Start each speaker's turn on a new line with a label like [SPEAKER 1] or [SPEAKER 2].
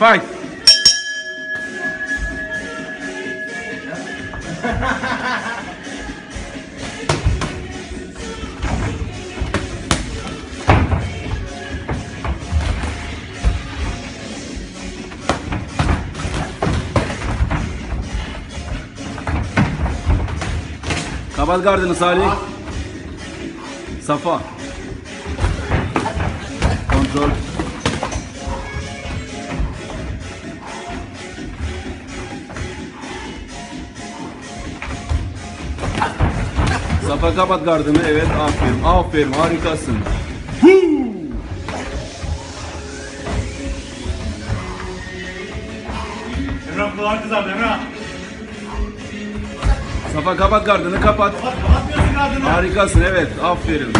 [SPEAKER 1] Fight. Kapat gardını Salih. Safa. Kontrol. Safa kapat gardını. Evet aferin. Aferin harikasın.
[SPEAKER 2] Emrah kulağını kızardı Emrah.
[SPEAKER 1] Safa kapat gardını kapat.
[SPEAKER 2] Kapat, kapatmıyorsun gardını.
[SPEAKER 1] Harikasın evet aferin.